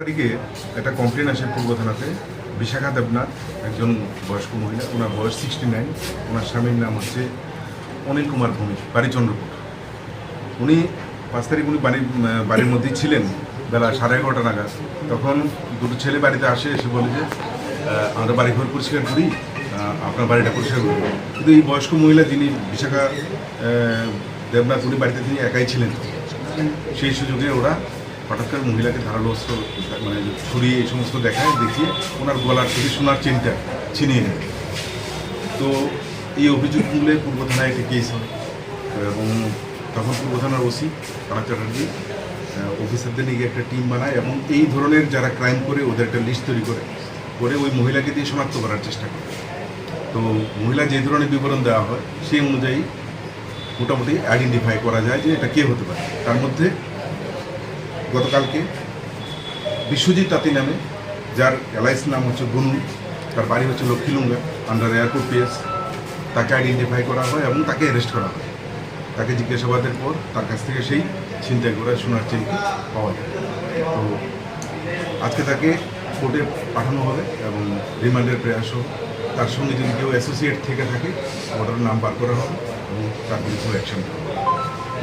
তারিখে একটা কমপ্লেন আসে পূর্ব থানাতে। বিশাখা দেবনাথ, একজন বয়স্ক মহিলা, ওনার বয়স সিক্সটি নাইন ওনার স্বামীর নাম হচ্ছে অনিল কুমার ভৌমিক বাড়ি চন্দ্রপুর উনি পাঁচ তারিখ উনি বাড়ির বাড়ির মধ্যেই ছিলেন, বেলা সাড়ে এগারোটা নাগাদ। তখন দুটো ছেলে বাড়িতে আসে, এসে বলে যে আমরা বাড়ি ঘর পরিষ্কার করি আপনার বাড়িটা পরিষ্কার করি কিন্তু এই বয়স্ক মহিলা যিনি বিশাখা দেবনাথ উনি বাড়িতে তিনি একাই ছিলেন। সেই সুযোগে ওরা হঠাৎ করে মহিলাকে ধারালো অস্ত্র মানে ছুরি এই সমস্ত দেখায়, দেখিয়ে ওনার গলার থেকে সোনার চেনটা ছিনিয়ে নেয়। তো এই অভিযোগ তুলে পূর্ব থানায় একটি কেস হয়। এবং তখন পূর্ব থানার ওসি কানাক চ্যাটার্জি অফিসারদের নিয়ে একটা টিম বানায় এবং এই ধরনের যারা ক্রাইম করে, ওদের একটা লিস্ট তৈরি করে করে ওই মহিলাকে দিয়ে শনাক্ত করার চেষ্টা করে। তো মহিলা যে ধরনের বিবরণ দেওয়া হয়, সেই অনুযায়ী মোটামুটি আইডেন্টিফাই করা যায় যে এটা কে হতে পারে। তার মধ্যে গতকালকে বিশ্বজিৎ তাঁতি নামে, যার এলআইস নাম হচ্ছে বনু, তার বাড়ি হচ্ছে লক্ষ্মীলুঙ্গা আন্ডার এয়ারপোর্ট পিএস তাকে আইডেন্টিফাই করা হয় এবং তাকে অ্যারেস্ট করা হয়। তাকে জিজ্ঞাসাবাদের পর তার কাছ থেকে সেই ছিনতাই করা সোনার চেনটি পাওয়া যায়। তো আজকে তাকে কোর্টে পাঠানো হবে এবং রিমান্ডের প্রয়াস হোক তার সঙ্গে যদি কেউ অ্যাসোসিয়েট থেকে থাকে ওটার নাম বার করা হবে এবং তার বিরুদ্ধে অ্যাকশন হবে।